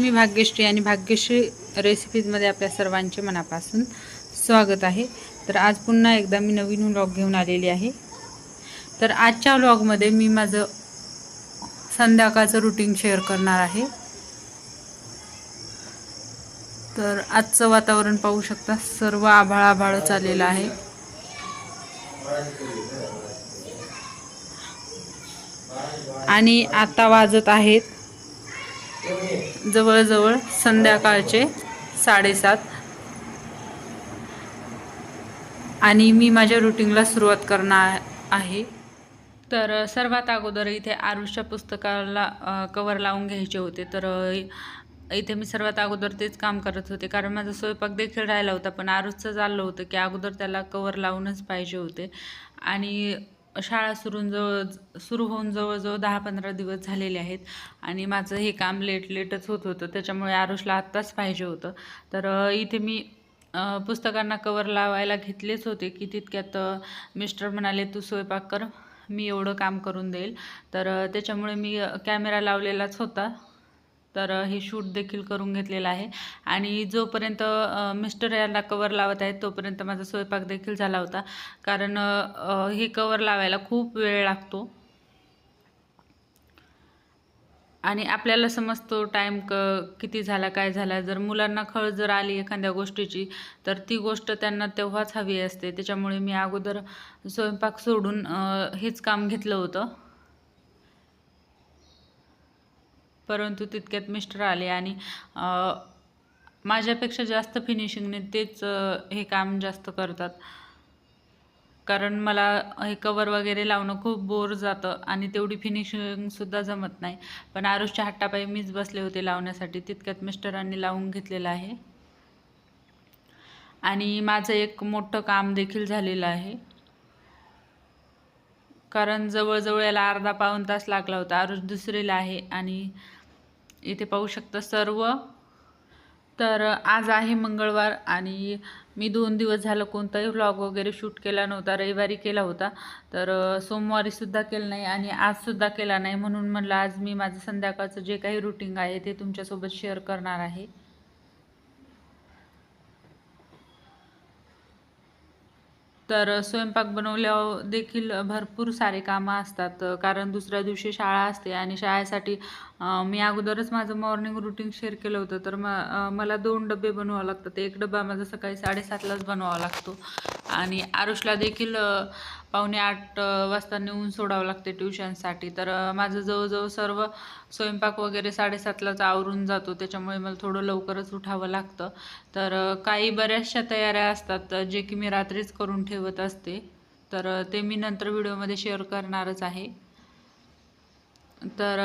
मी भाग्यश्री आणि भाग्यश्री रेसिपीजमध्ये आपल्या सर्वांचे मनापासून स्वागत आहे. तर आज पुन्हा एकदा मी नवीन व्लॉग घेऊन आलेली आहे. तर आजच्या व्लॉगमध्ये मी माझं संध्याकाळचं रुटीन शेअर करणार आहे. तर आजचं वातावरण पाहू शकता सर्व आभाळ आभाळ चाललेलं आहे. आणि आता वाजत आहेत जवळजवळ संध्याकाळचे साडेसात. आणि मी माझ्या रुटीनला सुरुवात करणार आहे. तर सर्वात अगोदर इथे आरुषच्या पुस्तकाला कवर लावून घ्यायचे होते. तर इथे मी सर्वात अगोदर तेच काम करत होते. कारण माझा स्वयंपाक देखील राहिला होता. पण आरुषचं चाललं होतं की अगोदर त्याला कवर लावूनच पाहिजे होते. आणि शाळा सुरून जवळ सुरू होऊन जवळजवळ दहा पंधरा दिवस झालेले आहेत. आणि माझं हे काम लेट लेटच होत होतं. त्याच्यामुळे आरुषला आत्ताच पाहिजे होतं. तर इथे मी पुस्तकांना कवर लावायला घेतलेच होते की तितक्यात मिस्टर म्हणाले तू स्वयंपाक कर. मी एवढं काम करून देईल. तर त्याच्यामुळे मी कॅमेरा लावलेलाच होता. तर हे शूट देखील करून घेतलेलं आहे. आणि जोपर्यंत मिस्टर यांना कवर लावत आहेत तोपर्यंत माझा स्वयंपाक देखील झाला होता. कारण हे कवर लावायला खूप वेळ लागतो. आणि आपल्याला समजतो टाईम क किती झाला काय झाला. जर मुलांना खळ जर आली एखाद्या गोष्टीची तर ती गोष्ट त्यांना तेव्हाच हवी असते. त्याच्यामुळे मी अगोदर स्वयंपाक सोडून हेच काम घेतलं होतं. परंतु तितक्यात मिस्टर आले आणि माझ्यापेक्षा जास्त फिनिशिंगने तेच हे काम जास्त करतात. कारण मला हे कवर वगैरे लावणं खूप बोर जातं आणि तेवढी फिनिशिंगसुद्धा जमत नाही. पण आरुषच्या हट्टापायी मीच बसले होते लावण्यासाठी. तितक्यात मिस्टरांनी लावून घेतलेलं आहे. आणि माझं एक मोठं काम देखील झालेलं आहे. कारण जवळजवळ याला अर्धा पाऊण तास लागला होता. आरुष दुसरीला आहे आणि इथे पाहू शकता सर्व. तर आज आहे मंगळवार आणि मी दोन दिवस झालं कोणताही व्लॉग वगैरे शूट केला नव्हता रविवारी केला होता. तर सोमवारीसुद्धा केला नाही आणि आजसुद्धा केला नाही म्हणून म्हणलं आज मी माझं संध्याकाळचं जे काही रुटीन आहे ते तुमच्यासोबत शेअर करणार आहे. तर स्वयंपाक बनवल्यावर देखील भरपूर सारे कामं असतात. कारण दुसऱ्या दिवशी शाळा असते आणि शाळेसाठी मी अगोदरच माझं मॉर्निंग रुटीन शेअर केलं होतं. तर म मला दोन डबे बनवावं लागतात. एक डबा माझा सकाळी साडेसातलाच बनवावा लागतो. आणि आरुषला देखील पावणे आठ वाजता नेऊन सोडावं लागते ट्युशनसाठी. तर माझं जवळजवळ सर्व स्वयंपाक वगैरे साडेसातलाच आवरून जातो. त्याच्यामुळे मला थोडं लवकरच उठावं लागतं. तर काही बऱ्याचशा तयाऱ्या असतात जे की मी रात्रीच करून ठेवत असते. तर ते मी नंतर व्हिडिओमध्ये शेअर करणारच आहे. तर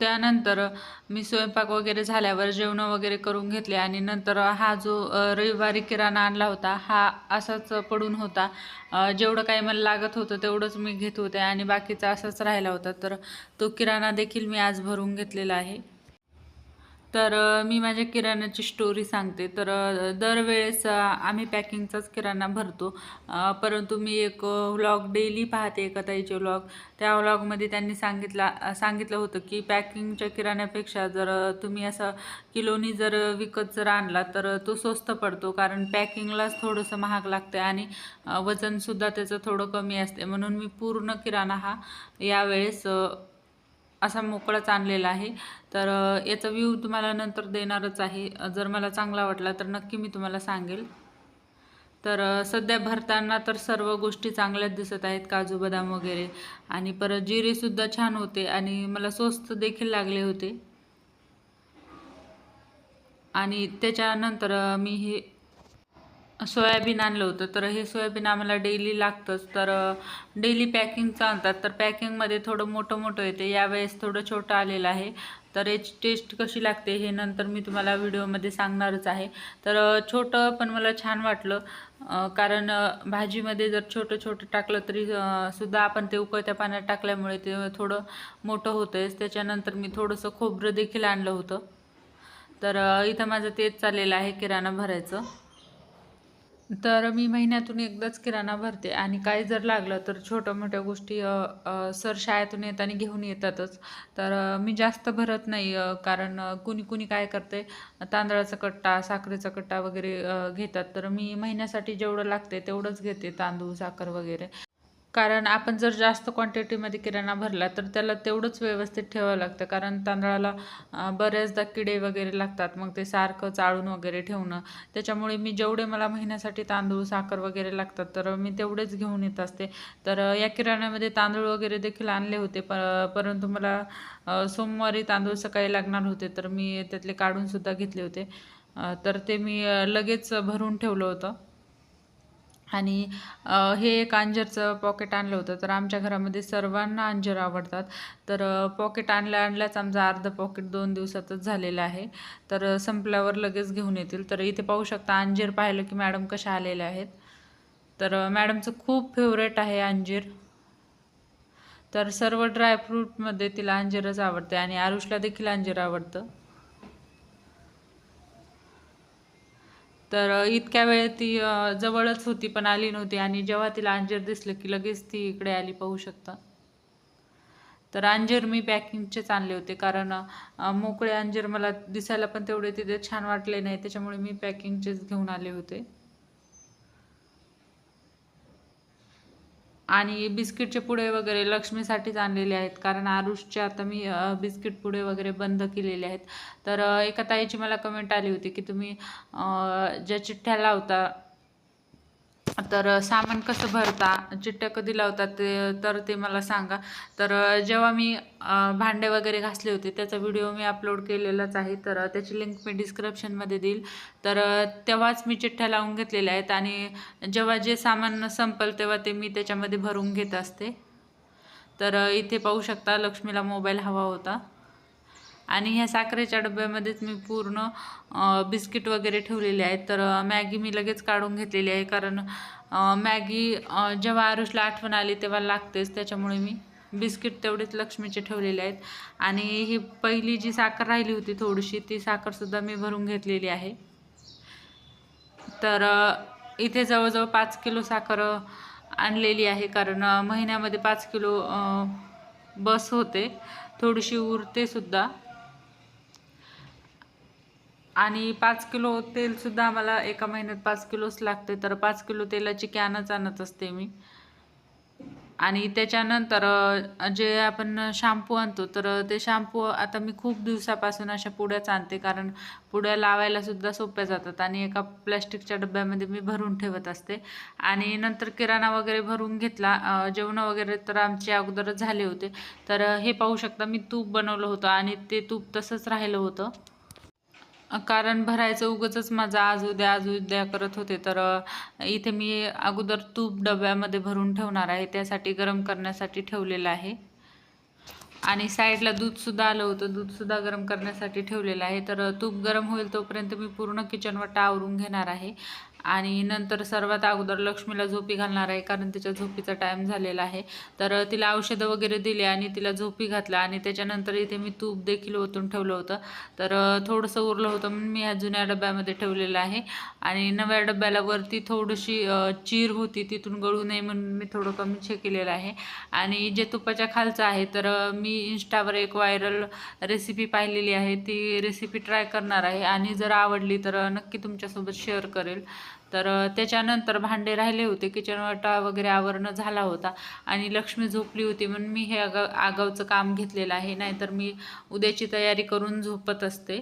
त्यानंतर मी स्वयंपाक वगैरे झाल्यावर जेवणं वगैरे करून घेतले आणि नंतर हा जो रविवारी किराणा आणला होता हा असाच पडून होता. जेवढं काही मला लागत होतं तेवढंच मी घेत होते आणि बाकीचा असाच राहिला होता. तर तो किराणा देखील मी आज भरून घेतलेला आहे. तर मी माझ्या किराण्याची स्टोरी सांगते. तर दरवेळेस आम्ही पॅकिंगचाच किराणा भरतो. परंतु मी एक व्लॉग डेली पाहते एका ताईचे व्लॉग त्या व्लॉगमध्ये त्यांनी सांगितला सांगितलं होतं की पॅकिंगच्या किराण्यापेक्षा जर तुम्ही असं किलोनी जर विकत जर आणला तर तो स्वस्त पडतो. कारण पॅकिंगलाच थोडंसं महाग लागते आणि वजनसुद्धा त्याचं थोडं कमी असते म्हणून मी पूर्ण किराणा हा यावेळेस असा मोकळाच आणलेला आहे. तर याचा व्ह्यू तुम्हाला नंतर देणारच आहे. जर मला चांगला वाटला तर नक्की मी तुम्हाला सांगेल. तर सध्या भरताना तर सर्व गोष्टी चांगल्याच दिसत आहेत काजू बदाम वगैरे. आणि परत जिरेसुद्धा छान होते आणि मला स्वस्त देखील लागले होते. आणि त्याच्यानंतर मी हे सोयाबीन आणलं होतं तर हे सोयाबीन आम्हाला डेली लागतंच. तर डेली पॅकिंगचं आणतात. तर पॅकिंगमध्ये थोडं मोठं मोठं येते. यावेळेस थोडं छोटं आलेलं आहे. तर याची टेस्ट कशी लागते हे नंतर मी तुम्हाला व्हिडिओमध्ये सांगणारच आहे. तर छोटं पण मला छान वाटलं कारण भाजीमध्ये जर छोटं छोटं टाकलं तरी सुद्धा आपण ते उकळत्या पाण्यात टाकल्यामुळे ते थोडं मोठं होतंच त्याच्यानंतर मी थोडंसं खोबरं देखील आणलं होतं. तर इथं माझं तेच चाललेलं आहे किराणा भरायचं. तर मी महिन्यातून एकदाच किराणा भरते. आणि काही जर लागलं तर छोट्या मोठ्या गोष्टी सर शाळेतून येताना घेऊन येतातच. तर मी जास्त भरत नाही कारण कुणी कुणी काय करते तांदळाचा कट्टा साखरेचा कट्टा वगैरे घेतात. तर मी महिन्यासाठी जेवढं लागते तेवढंच घेते तांदूळ साखर वगैरे. कारण आपण जर जास्त क्वांटिटीमध्ये किराणा भरला तर त्याला तेवढंच व्यवस्थित ठेवावं लागतं. कारण तांदळाला बऱ्याचदा किडे वगैरे लागतात. मग ते सारखं चाळून वगैरे ठेवणं. त्याच्यामुळे मी जेवढे मला महिन्यासाठी तांदूळ साखर वगैरे लागतात तर मी तेवढेच घेऊन येत असते. तर या किराण्यामध्ये तांदूळ वगैरे देखील आणले होते. प परंतु मला सोमवारी तांदूळ सकाळी लागणार होते तर मी त्यातले काढूनसुद्धा घेतले होते. तर ते मी लगेच भरून ठेवलं होतं. आणि हे एक अंजरचं पॉकेट आणलं होतं. तर आमच्या घरामध्ये सर्वांना अंजर आवडतात. तर पॉकेट आणल्या आणल्याच आमचं अर्धं पॉकेट दोन दिवसातच झालेलं आहे. तर संपल्यावर लगेच घेऊन येतील. तर इथे पाहू शकता अंजीर पाहिलं की मॅडम कशा आलेल्या आहेत. तर मॅडमचं खूप फेवरेट आहे अंजीर. तर सर्व ड्रायफ्रूटमध्ये तिला अंजीरच आवडते आणि आरुषला देखील अंजीर आवडतं. तर इतक्या वेळेत ती जवळच होती पण आली नव्हती. आणि जेव्हा तिला अंजीर दिसलं की लगेच ती इकडे आली पाहू शकता. तर अंजीर मी पॅकिंगचेच आणले होते. कारण मोकळे अंजीर मला दिसायला पण तेवढे तिथे छान वाटले नाही. त्याच्यामुळे मी पॅकिंगचेच घेऊन आले होते. आणि बिस्किटचे पुडे वगैरे लक्ष्मीसाठीच आणलेले आहेत. कारण आरुषचे आता मी बिस्किट पुडे वगैरे बंद केलेले आहेत. तर एका ताईची मला कमेंट आली होती की तुम्ही ज्या चिठ्ठ्या लावता तर सामान कसं भरता चिठ्ठ्या कधी लावतात ते तर ते मला सांगा. तर जेव्हा मी भांडे वगैरे घासले होते त्याचा व्हिडिओ मी अपलोड केलेलाच आहे. तर त्याची लिंक मी डिस्क्रिप्शनमध्ये देईल. तर तेव्हाच मी चिठ्ठ्या लावून घेतलेल्या आहेत आणि जेव्हा जे सामान संपल तेव्हा ते मी त्याच्यामध्ये भरून घेत असते. तर इथे पाहू शकता लक्ष्मीला मोबाईल हवा होता. आणि ह्या साखरेच्या डब्यामध्येच मी पूर्ण बिस्किट वगैरे ठेवलेले आहेत. तर मॅगी मी लगेच काढून घेतलेली आहे. कारण मॅगी जेव्हा आरुषला आठवण आली तेव्हा लागतेच. त्याच्यामुळे मी बिस्किट तेवढेच लक्ष्मीचे ठेवलेले आहेत. आणि ही पहिली जी साखर राहिली होती थोडीशी ती साखरसुद्धा मी भरून घेतलेली आहे. तर इथे जवळजवळ पाच किलो साखर आणलेली आहे. कारण महिन्यामध्ये पाच किलो बस होते. थोडीशी उरते सुद्धा. आणि पाच किलो तेलसुद्धा आम्हाला एका महिन्यात पाच किलोच लागते. तर पाच किलो तेलाची कॅनच आणत असते मी. आणि त्याच्यानंतर जे आपण शॅम्पू आणतो तर ते शॅम्पू आता मी खूप दिवसापासून अशा पुड्याच आणते. कारण पुड्या लावायलासुद्धा सोप्या जातात आणि एका प्लॅस्टिकच्या डब्यामध्ये मी भरून ठेवत असते. आणि नंतर किराणा वगैरे भरून घेतला जेवणं वगैरे तर आमचे अगोदरच झाले होते. तर हे पाहू शकता मी तूप बनवलं होतं आणि ते तूप तसंच राहिलं होतं. कारण भरायचं उगाचच माझा आज उद्या आज उद्या करत होते. तर इथे मी अगोदर तूप डब्यामध्ये भरून ठेवणार आहे. त्यासाठी गरम करण्यासाठी ठेवलेलं आहे. आणि साईडला दूधसुद्धा आलं होतं. दूधसुद्धा गरम करण्यासाठी ठेवलेलं आहे. तर तूप गरम होईल तोपर्यंत मी पूर्ण किचनवटा आवरून घेणार आहे. आणि नंतर सर्वात अगोदर लक्ष्मीला झोपी घालणार आहे कारण तिच्या झोपीचा टाईम झालेला आहे. तर तिला औषधं वगैरे दिले आणि तिला झोपी घातलं आणि त्याच्यानंतर इथे मी तूप देखील ओतून ठेवलं होतं. तर थोडंसं उरलं होतं म्हणून मी ह्या जुन्या डब्यामध्ये ठेवलेलं आहे. आणि नव्या डब्याला वरती थोडीशी चीर होती तिथून गळू नये म्हणून मी थोडं कमी छे केलेलं आहे. आणि जे तुपाच्या खालचं आहे तर मी इंस्टावर एक व्हायरल रेसिपी पाहिलेली आहे. ती रेसिपी ट्राय करणार आहे. आणि जर आवडली तर नक्की तुमच्यासोबत शेअर करेल. तर त्याच्यानंतर भांडे राहिले होते किचन वाटा वगैरे आवरणं झाला होता आणि लक्ष्मी झोपली होती म्हणून मी हे आगाव आगावचं काम घेतलेलं आहे. नाहीतर मी उद्याची तयारी करून झोपत असते.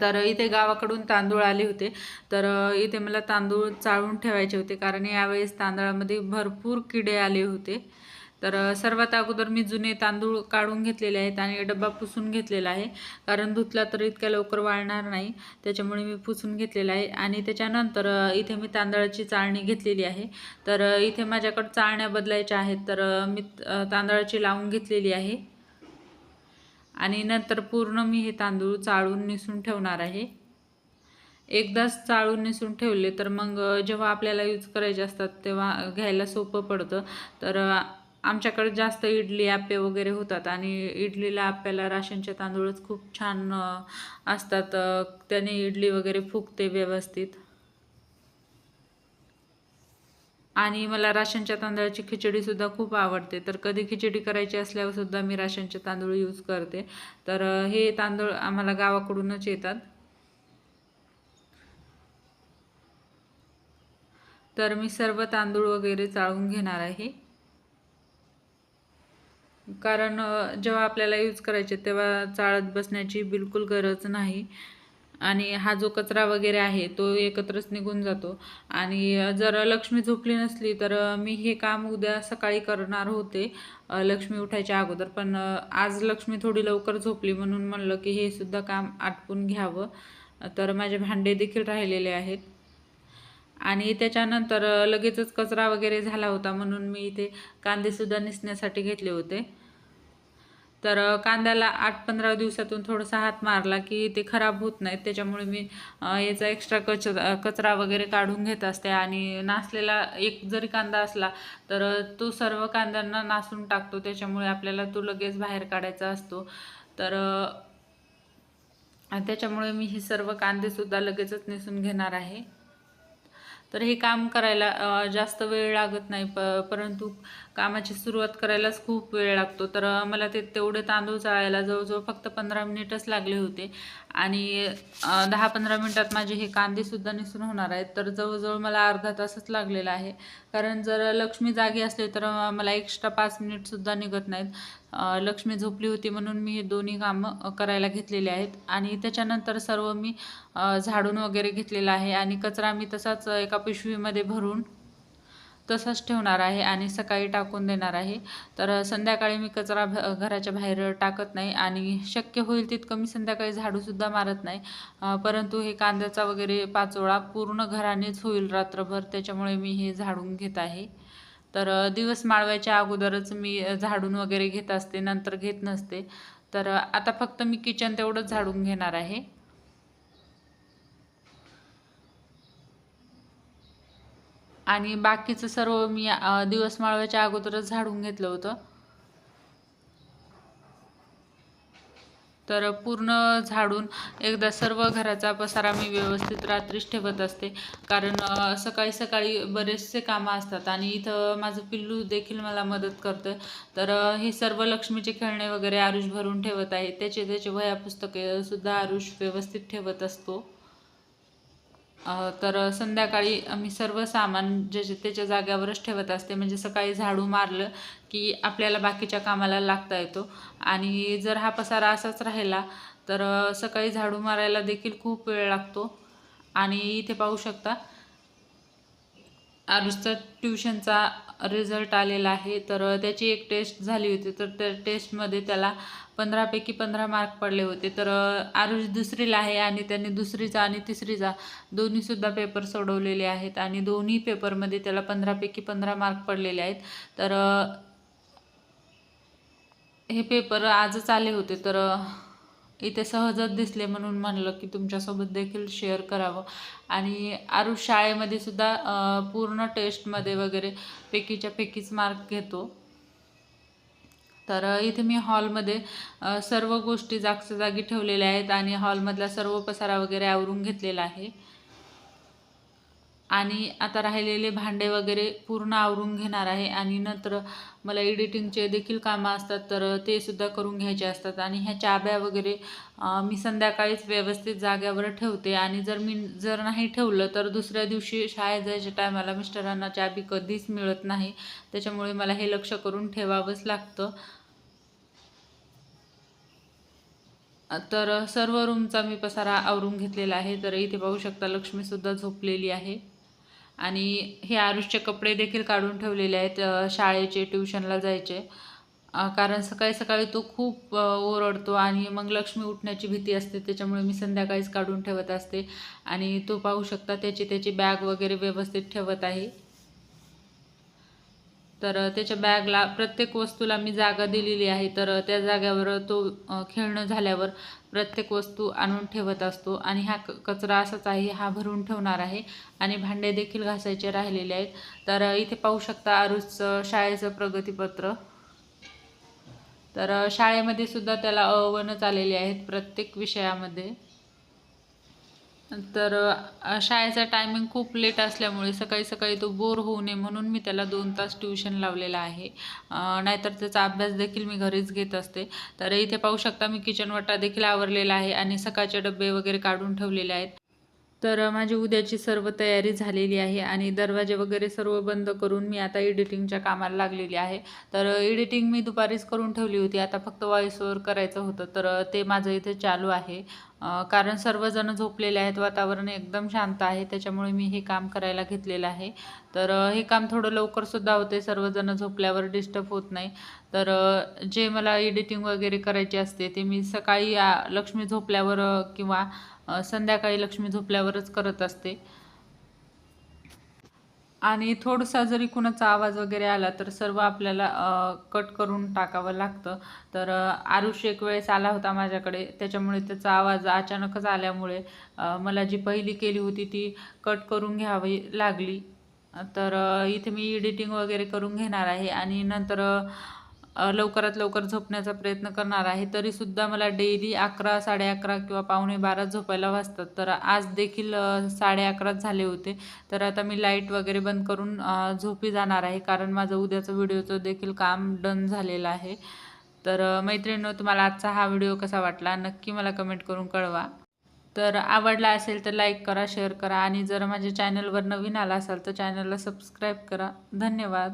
तर इथे गावाकडून तांदूळ आले होते. तर इथे मला तांदूळ चाळून ठेवायचे होते कारण यावेळेस तांदळामध्ये भरपूर किडे आले होते. तर सर्वात अगोदर मी जुने तांदूळ काढून घेतलेले आहेत आणि डब्बा पुसून घेतलेला आहे. कारण धुतला तर इतक्या लवकर वाळणार नाही. त्याच्यामुळे मी पुसून घेतलेला आहे. आणि त्याच्यानंतर इथे मी तांदळाची चाळणी घेतलेली आहे. तर इथे माझ्याकडं चाळण्या बदलायच्या आहेत. तर मी तांदळाची लावून घेतलेली आहे. आणि नंतर पूर्ण मी हे तांदूळ चाळून निसून ठेवणार आहे. एकदाच चाळून निसून ठेवले तर मग जेव्हा आपल्याला यूज करायचे असतात तेव्हा घ्यायला सोपं पडतं. तर आमच्याकडे जास्त इडली आप्पे वगैरे होतात आणि इडलीला आप्याला राशनचे तांदूळच खूप छान असतात. त्याने इडली वगैरे फुगते व्यवस्थित. आणि मला राशनच्या तांदळाची खिचडीसुद्धा खूप आवडते. तर कधी खिचडी करायची असल्यावरसुद्धा मी राशनचे तांदूळ यूज करते. तर हे तांदूळ आम्हाला गावाकडूनच येतात. तर मी सर्व तांदूळ वगैरे चाळून घेणार आहे. कारण जेव्हा आपल्याला यूज करायचे तेव्हा चाळत बसण्याची बिलकुल गरज नाही. आणि हा जो कचरा वगैरे आहे तो एकत्रच निघून जातो. आणि जर लक्ष्मी झोपली नसली तर मी हे काम उद्या सकाळी करणार होते लक्ष्मी उठायच्या अगोदर. पण आज लक्ष्मी थोडी लवकर झोपली म्हणून म्हणलं की हे सुद्धा काम आटपून घ्यावं. तर माझे भांडे देखील राहिलेले आहेत. आणि त्याच्यानंतर लगेचच कचरा वगैरे झाला होता म्हणून मी इथे कांदेसुद्धा निसण्यासाठी घेतले होते. तर कांद्याला आठ पंधरा दिवसातून थोडासा हात मारला की ते खराब होत नाहीत. त्याच्यामुळे मी याचा एक्स्ट्रा कच कचरा वगैरे काढून घेत असते आणि नासलेला एक जरी कांदा असला तर तो सर्व कांद्यांना नासून टाकतो. त्याच्यामुळे आपल्याला तो लगेच बाहेर काढायचा असतो. तर त्याच्यामुळे मी हे सर्व कांदेसुद्धा लगेचच निसून घेणार आहे. तर हे काम करायला जास्त वेळ लागत नाही प परंतु कामाची सुरुवात करायलाच खूप वेळ लागतो. तर मला ते तेवढे तांदूळ चाळायला जवळजवळ फक्त पंधरा मिनिटच लागले होते. आणि दहा पंधरा मिनटात माझे हे कांदेसुद्धा निसून होणार आहेत. तर जवळजवळ मला अर्धा तासच लागलेला आहे. कारण जर लक्ष्मी जागी असले तर मला एक्स्ट्रा पाच मिनिटसुद्धा निघत नाहीत. लक्ष्मी झोपली होती म्हणून मी हे दोन्ही कामं करायला घेतलेले आहेत. आणि त्याच्यानंतर सर्व मी झाडून वगैरे घेतलेला आहे. आणि कचरा मी तसाच एका पिशवीमध्ये भरून तसंच ठेवणार आहे आणि सकाळी टाकून देणार आहे. तर संध्याकाळी मी कचरा भ घराच्या बाहेर टाकत नाही आणि शक्य होईल तितकं मी संध्याकाळी झाडूसुद्धा मारत नाही. परंतु हे कांद्याचा वगैरे पाचोळा पूर्ण घरानेच होईल रात्रभर त्याच्यामुळे मी हे झाडून घेत आहे. तर दिवस माळवायच्या अगोदरच मी झाडून वगैरे घेत असते नंतर घेत नसते. तर आता फक्त मी किचन तेवढंच झाडून घेणार आहे. आणि बाकीचं सर्व मी दिवस माळवायच्या अगोदरच झाडून घेतलं होतं. तर पूर्ण झाडून एकदा सर्व घराचा पसारा मी व्यवस्थित रात्रीच ठेवत असते. कारण सकाळी सकाळी बरेचसे कामं असतात आणि इथं माझं पिल्लू देखील मला मदत करतं तर हे सर्व लक्ष्मीचे खेळणे वगैरे आरुष भरून ठेवत आहे. त्याचे त्याचे वह्या पुस्तके सुद्धा आरुष व्यवस्थित ठेवत असतो. तर संध्याकाळी आम्ही सर्व सामान ज्याच्या त्याच्या जाग्यावरच ठेवत असते म्हणजे सकाळी झाडू मारलं की आपल्याला बाकीच्या कामाला लागता येतो. आणि जर हा पसारा असाच राहिला तर सकाळी झाडू मारायला देखील खूप वेळ लागतो. आणि इथे पाहू शकता आरुषचा ट्युशनचा रिझल्ट आलेला आहे. तर त्याची एक टेस्ट झाली होती. तर त्या टेस्टमध्ये त्याला पंधरापैकी पंधरा मार्क पडले होते. तर आरुष दुसरीला आहे आणि त्याने दुसरीचा आणि तिसरीचा दोन्हीसुद्धा पेपर सोडवलेले आहेत आणि दोन्ही पेपरमध्ये त्याला पंधरापैकी पंधरा मार्क पडलेले आहेत. तर हे पेपर आजच आले होते. तर इथे सहजच दिसले म्हणून म्हणलं की तुमच्यासोबत देखील शेअर करावं. आणि आरुष शाळेमध्ये सुद्धा पूर्ण टेस्टमध्ये वगैरे पैकीच्या पैकीच मार्क घेतो. तर इथे मी हॉलमध्ये सर्व गोष्टी जागच्या जागी ठेवलेल्या आहेत आणि हॉलमधला सर्व पसारा वगैरे आवरून घेतलेला आहे. आणि आता राहिलेले भांडे वगैरे पूर्ण आवरून घेणार आहे आणि नंतर मला एडिटिंगचे देखील कामं असतात तर ते सुद्धा करून घ्यायचे असतात. आणि ह्या चाब्या वगैरे मी संध्याकाळीच व्यवस्थित जाग्यावर ठेवते. आणि जर मी जर नाही ठेवलं तर दुसऱ्या दिवशी शाळेत जायच्या टायमाला मिस्टरांना चाबी कधीच मिळत नाही. त्याच्यामुळे मला हे लक्ष करून ठेवावंच लागतं. तर सर्व रूमचा मी पसारा आवरून घेतलेला आहे. तर इथे पाहू शकता लक्ष्मीसुद्धा झोपलेली आहे. आणि हे आरुषचे कपडे देखील काढून ठेवलेले आहेत शाळेचे ट्युशनला जायचे. कारण सकाळी सकाळी तो खूप ओरडतो आणि मग लक्ष्मी उठण्याची भीती असते त्याच्यामुळे मी संध्याकाळीच काढून ठेवत असते. आणि तो पाहू शकता त्याची त्याची बॅग वगैरे व्यवस्थित ठेवत आहे. तर त्याच्या बॅगला प्रत्येक वस्तूला मी जागा दिलेली आहे. तर त्या जाग्यावर तो खेळणं झाल्यावर प्रत्येक वस्तू आणून ठेवत असतो. आणि हा क कचरा असाच आहे हा भरून ठेवणार आहे. आणि भांडे देखील घासायचे राहिलेले आहेत. तर इथे पाहू शकता आरुषचं शाळेचं प्रगतीपत्र. तर शाळेमध्ये सुद्धा त्याला अवनच आलेले आहेत प्रत्येक विषयामध्ये. तर शाळेचा टायमिंग खूप लेट असल्यामुळे सकाळी सकाळी तो बोर होऊ नये म्हणून मी त्याला दोन तास ट्युशन लावलेला आहे. नाहीतर त्याचा अभ्यास देखील मी घरीच घेत असते. तर इथे पाहू शकता मी किचन देखील आवरलेला आहे आणि सकाळचे डबे वगैरे काढून ठेवलेले आहेत. तर माझी उद्याची सर्व तयारी झालेली आहे आणि दरवाजे वगैरे सर्व बंद करून मी आता एडिटिंगच्या कामाला लागलेली आहे. तर एडिटिंग मी दुपारीच करून ठेवली होती. आता फक्त वॉईस ओवर करायचं होतं. तर ते माझं इथे चालू आहे. कारण सर्वजण झोपलेले आहेत वातावरण एकदम शांत आहे त्याच्यामुळे मी हे काम करायला घेतलेलं आहे. तर हे काम थोडं लवकरसुद्धा होते सर्वजण झोपल्यावर डिस्टर्ब होत नाही. तर जे मला एडिटिंग वगैरे करायचे असते ते मी सकाळी लक्ष्मी झोपल्यावर किंवा संध्याकाळी लक्ष्मी झोपल्यावरच करत असते. आणि थोडासा जरी कुणाचा आवाज वगैरे आला तर सर्व आपल्याला कट करून टाकावं लागतं. तर आरुष एक वेळेस आला होता माझ्याकडे. त्याच्यामुळे त्याचा आवाज अचानकच आल्यामुळे मला जी पहिली केली होती ती कट करून घ्यावी लागली. तर इथे मी एडिटिंग वगैरे करून घेणार आहे. आणि नंतर लवकरात लवकर झोपण्याचा प्रयत्न करणार आहे. तरीसुद्धा मला डेली अकरा साडे अकरा किंवा पावणे बारा झोपायला वाजतात. तर आज देखील साडे अकराच झाले होते. तर आता मी लाइट वगैरे बंद करून झोपी जाणार आहे. कारण माझं उद्याचं व्हिडिओचं देखील काम डन झालेलं आहे. तर अ, मैत्रिणींनो तुम्हाला आजचा हा व्हिडिओ कसा वाटला? नक्की मला कमेंट करून कळवा. तर आवडला असेल तर लाईक करा शेअर करा आणि जर माझ्या चॅनलवर नवीन आला असाल तर चॅनलला सबस्क्राईब करा. धन्यवाद.